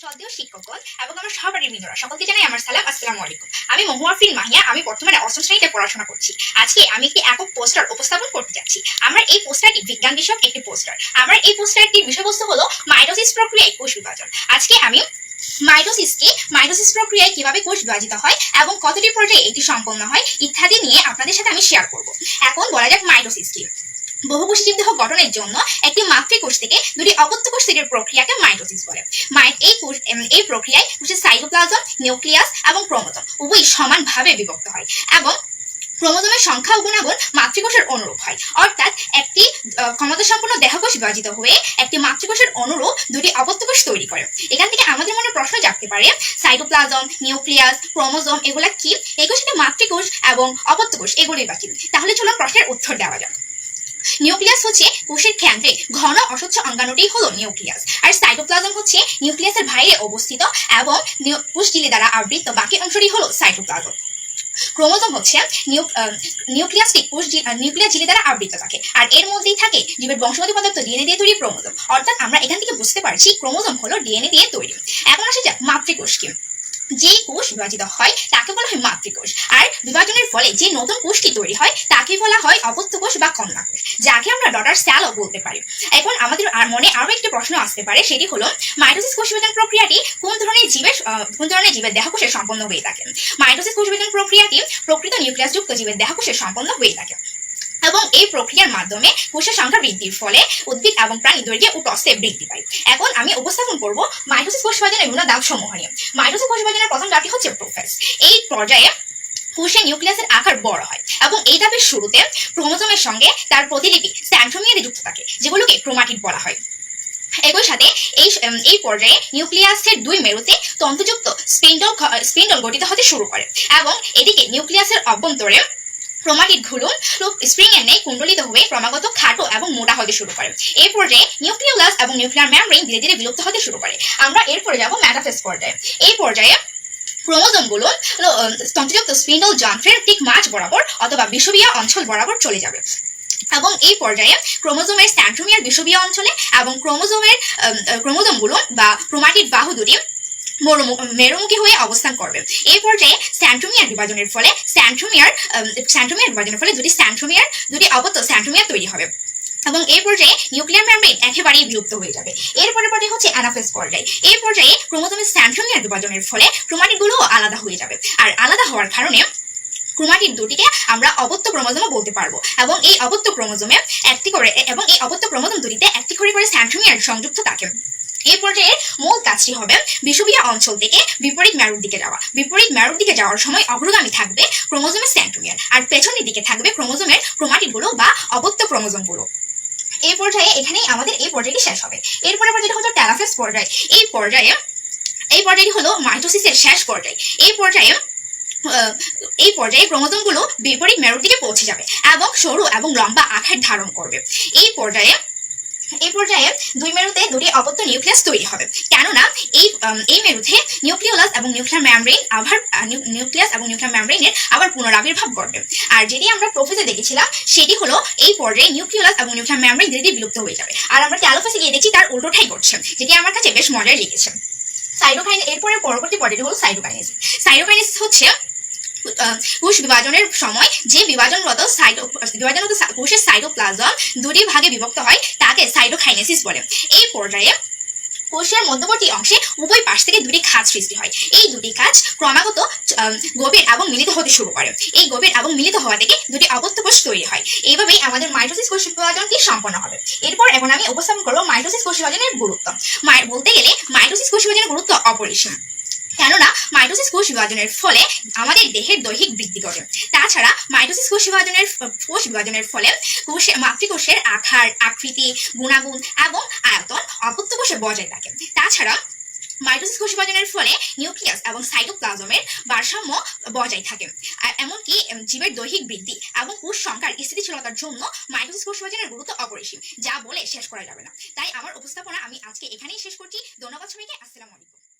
শ্রদ্ধেয় শিক্ষকগণ এবং আমার সহপাঠী বৃন্দরা, সকলকে জানাই আমার সালাম, আসসালামু আলাইকুম। আমি মহুয়াফিন মাহিয়া, আমি বর্তমানে অষ্টম শ্রেণীতে পড়াশোনা করছি। আজকে আমি একটি একক পোস্টার উপস্থাপন করতে যাচ্ছি। আমার এই পোস্টারটি বিজ্ঞান বিষয়ক একটি পোস্টার। আমার এই পোস্টারটির বিষয়বস্তু হলো মাইটোসিস প্রক্রিয়ায় কোষ বিভাজন। আজকে আমি মাইটোসিসকে মাইটোসিস প্রক্রিয়ায় কীভাবে কোষ বিভাজিত হয় এবং কতটি পর্যায়ে এটি সম্পন্ন হয় ইত্যাদি নিয়ে আপনাদের সাথে আমি শেয়ার করব। এখন বলা যাক মাইটোসিস কি বহুকোষী জীবদেহ গঠনের জন্য একটি মাতৃকোষ থেকে দুটি অপত্য কোষ তৈরির প্রক্রিয়াকে মাইটোসিস বলে। মাই- এই কোষ এই প্রক্রিয়ায় কোষের সাইটোপ্লাজম, নিউক্লিয়াস এবং ক্রোমোজোম উভয়ই সমানভাবে বিভক্ত হয় এবং ক্রোমোজোমের সংখ্যা ও গুণাগুণ মাতৃকোষের অনুরূপ হয়। অর্থাৎ একটি ক্ষমতা সম্পন্ন দেহকোষ বিভাজিত হয়ে একটি মাতৃকোষের অনুরূপ দুটি অপত্য কোষ তৈরি করে। এখান থেকে আমাদের মনে প্রশ্ন জাগতে পারে, সাইটোপ্লাজম, নিউক্লিয়াস, ক্রোমোজোম এগুলা কি? এগুলোর সাথে মাতৃকোষ এবং অপত্য কোষ এগুলোই বা কি? তাহলে চলুন প্রশ্নের উত্তর দেওয়া যাক। নিউক্লিয়াস হচ্ছে কোষের কেন্দ্রে ঘন অস্বচ্ছ অঙ্গাণুটি হলো নিউক্লিয়াস। আর সাইটোপ্লাজম হচ্ছে নিউক্লিয়াসের বাইরে অবস্থিত এবং কোষঝিল্লি দ্বারা আবৃত বাকি অংশটি হলো সাইটোপ্লাজম ক্রোমোজোম হচ্ছে নিউ- নিউক্লিয়াসটি কোষ নিউক্লিয়াস ঝিল্লি দ্বারা আবৃত থাকে আর এর মধ্যেই থাকে জীবের বংশগত পদার্থ ডিএনএ দিয়ে তৈরি ক্রোমোজোম। অর্থাৎ আমরা এখান থেকে বুঝতে পারছি ক্রোমোজোম হলো ডিএনএ দিয়ে তৈরি। এখন আসা যাক মাতৃকোষ কি যে কোষ বিভাজিত হয়, তাকে বলা হয় মাতৃকোষ। আর বিভাজনের ফলে যে নতুন কোষটি তৈরি হয়, তাকে বলা হয় অপত্য কোষ বা কন্যা কোষ, যাকে আমরা ডটার স্যালও বলতে পারি। এখন আমাদের আর মনে আরও একটি প্রশ্ন আসতে পারে, সেটি হলো, মাইটোসিস কোষ বিভাজন প্রক্রিয়াটি কোন ধরনের জীবের কোন ধরনের জীবের দেহকোষে সম্পন্ন হয়ে থাকে? মাইটোসিস কোষ বিভাজন প্রক্রিয়াটি প্রকৃত নিউক্লিয়াসযুক্ত জীবের দেহকোষে সম্পন্ন হয়ে থাকে। এবং এই প্রক্রিয়ার মাধ্যমে কোষের সংখ্যা বৃদ্ধির ফলে উদ্ভিদ এবং প্রাণী দৈর্ঘ্যে ও প্রস্থে বৃদ্ধি পায়। এখন আমি উপস্থাপন করব মাইটোসিস কোষ বিভাজনের বিভিন্ন ধাপ সমূহ নিয়ে। মাইটোসিস কোষ বিভাজনের প্রথম ধাপটি হচ্ছে প্রোফেস এই পর্যায়ে কোষের নিউক্লিয়াসের আকার বড় হয় এবং এই ধাপের শুরুতে ক্রোমোজোমের সঙ্গে তার প্রতিলিপি স্যান্ট্রোমিয়ারে যুক্ত থাকে, যেগুলোকে ক্রোমাটিড বলা হয়। একই সাথে এই এই পর্যায়ে নিউক্লিয়াসের দুই মেরুতে তন্তুযুক্ত স্পিন্ডল স্পিন্ডল গঠিত হতে শুরু করে এবং এদিকে নিউক্লিয়াসের অভ্যন্তরে ক্রোমাটিড ঘুলুন স্প্রিং এর নেই, কুণ্ডলিত হয়ে ক্রমাগত খাটো এবং মোটা হতে শুরু করে। এই পর্যায়ে নিউক্লিয়াস এবং নিউক্লিয়ার মেমব্রেন ধীরে ধীরে বিলুপ্ত হতে শুরু করে। আমরা এরপরে যাব ম্যাটাফেস পর্যায়ে এই পর্যায়ে ক্রোমোজোমগুলো তন্তুযুক্ত স্পিন্ডল যন্ত্রের ঠিক মাঝ বরাবর অথবা বিষুবীয় অঞ্চল বরাবর চলে যাবে। এবং এই পর্যায়ে ক্রোমোজোমের স্ট্যান্ট্রোমিয়ার বিষুবীয় অঞ্চলে এবং ক্রোমোজোমের ক্রোমোজোমগুলো বা ক্রোমাটিড বাহু দুটি মেরুমুখী হয়ে অবস্থান করবে। এই পর্যায়ে স্ট্যান্ট্রোমিয়ার বিভাজনের ফলে স্ট্যান্ট্রোমিয়ার স্ট্যান্ট্রোমিয়ার বিভাজনের ফলে দুটি স্ট্যান্ট্রোমিয়ার দুটি অবত্য স্ট্যান্ট্রোমিয়ার তৈরি হবে। এবং এই পর্যায়ে নিউক্লিয়ার মেমব্রেন একেবারেই বিলুপ্ত হয়ে যাবে। এর পর্যায়ে হচ্ছে অ্যানাফেজ পর্যায়ে। এই পর্যায়ে ক্রোমোজোমের স্ট্যান্ট্রোমিয়ার বিভাজনের ফলে ক্রোমাটিডগুলোও আলাদা হয়ে যাবে। আর আলাদা হওয়ার কারণে ক্রোমাটিড দুটিকে আমরা অবত্য ক্রোমোজোমও বলতে পারব। এবং এই অবত্য ক্রোমোজোমে একটি করে, এবং এই অবত্য ক্রোমোজোম দুটিতে একটি করে করে স্যান্ট্রোমিয়ার সংযুক্ত থাকে। এই পর্যায়ে মূল কাজটি হবে বিষুবীয় অঞ্চল থেকে বিপরীত মেরুর দিকে যাওয়া। বিপরীত মেরুর দিকে যাওয়ার সময় অগ্রগামী থাকবে ক্রোমোজোমের স্যান্ট্রোমিয়ার আর পেছনের দিকে থাকবে ক্রোমোজোমের ক্রোমাটিডগুলো বা অবত্য ক্রোমোজোমগুলো। এই পর্যায়ে এখানেই আমাদের এই পর্যায়টি শেষ হবে। এরপরে পর্যায়টা হলো ট্যালাফেস পর্যায়। এই পর্যায়ে, এই পর্যায়টি হলো মাইটোসিসের শেষ পর্যায়। এই পর্যায়ে এই পর্যায়ে ক্রোমোজোমগুলো বিপরীত মেরুর দিকে পৌঁছে যাবে এবং সরু এবং লম্বা আকার ধারণ করবে। এই পর্যায়ে এই পর্যায়ে দুই মেরুতে দুটি অপত্য নিউক্লিয়াস তৈরি হবে। কেননা এই এই মেরুতে নিউক্লিওলাস এবং নিউক্লিয়ার মেমব্রেন আবার নিউক্লিয়াস এবং নিউক্লিয়ার মেমব্রেনের আবার পুনরাবির্ভাব ঘটবে। আর যেটি আমরা প্রোফেসে দেখেছিলাম, সেটি হলো এই পর্যায়ে নিউক্লিওলাস এবং নিউক্লিয়ার মেমব্রেন ধীরে ধীরে বিলুপ্ত হয়ে যাবে। আর আমরা ক্যালোফাসে গিয়ে দেখছি, তার উল্টোটাই ঘটছে, যেটি আমার কাছে বেশ মজার লেগেছে। সাইটোকাইন এরপরে পরবর্তী পর্যায়টি হলো সাইটোকাইনেসিস। সাইটোকাইনেসিস হচ্ছে কোষ বিভাজনের সময় যে বিভাজনরত সাইটো, বিভাজনরত কোষের সাইটোপ্লাজম দুটি ভাগে বিভক্ত হয়, তাকে সাইটোকাইনেসিস বলে। এই পর্যায়ে কোষের মধ্যবর্তী অংশে উভয় পাশ থেকে দুটি খাঁজ সৃষ্টি হয়। এই দুটি কাজ ক্রমাগত গভীর এবং মিলিত হতে শুরু করে। এই গভীর এবং মিলিত হওয়া থেকে দুটি অপত্য কোষ তৈরি হয়। এইভাবেই আমাদের মাইটোসিস কোষ বিভাজনটি সম্পন্ন হবে। এরপর এখন আমি উপস্থাপন করব মাইটোসিস কোষ বিভাজনের গুরুত্ব। বলতে গেলে মাইটোসিস কোষ বিভাজনের গুরুত্ব অপরিসীম। কেননা মাইটোসিস কোষ বিভাজনের ফলে আমাদের দেহের দৈহিক বৃদ্ধি ঘটে। তাছাড়া মাইটোসিস কোষ বিভাজনের কোষ বিভাজনের ফলে কোষে, মাতৃকোষের আকার, আকৃতি, গুণাগুণ এবং আয়তন অপত্য কোষে বজায় থাকে। তাছাড়া মাইটোসিস কোষ বিভাজনের ফলে নিউক্লিয়াস এবং সাইটোপ্লাজমের ভারসাম্য বজায় থাকে। এমনকি জীবের দৈহিক বৃদ্ধি এবং কোষ সংখ্যার স্থিতিশীলতার জন্য মাইটোসিস কোষ বিভাজনের গুরুত্ব অপরিসীম, যা বলে শেষ করা যাবে না। তাই আমার উপস্থাপনা আমি আজকে এখানেই শেষ করছি। ধন্যবাদ সবাইকে। আসসালামু আলাইকুম।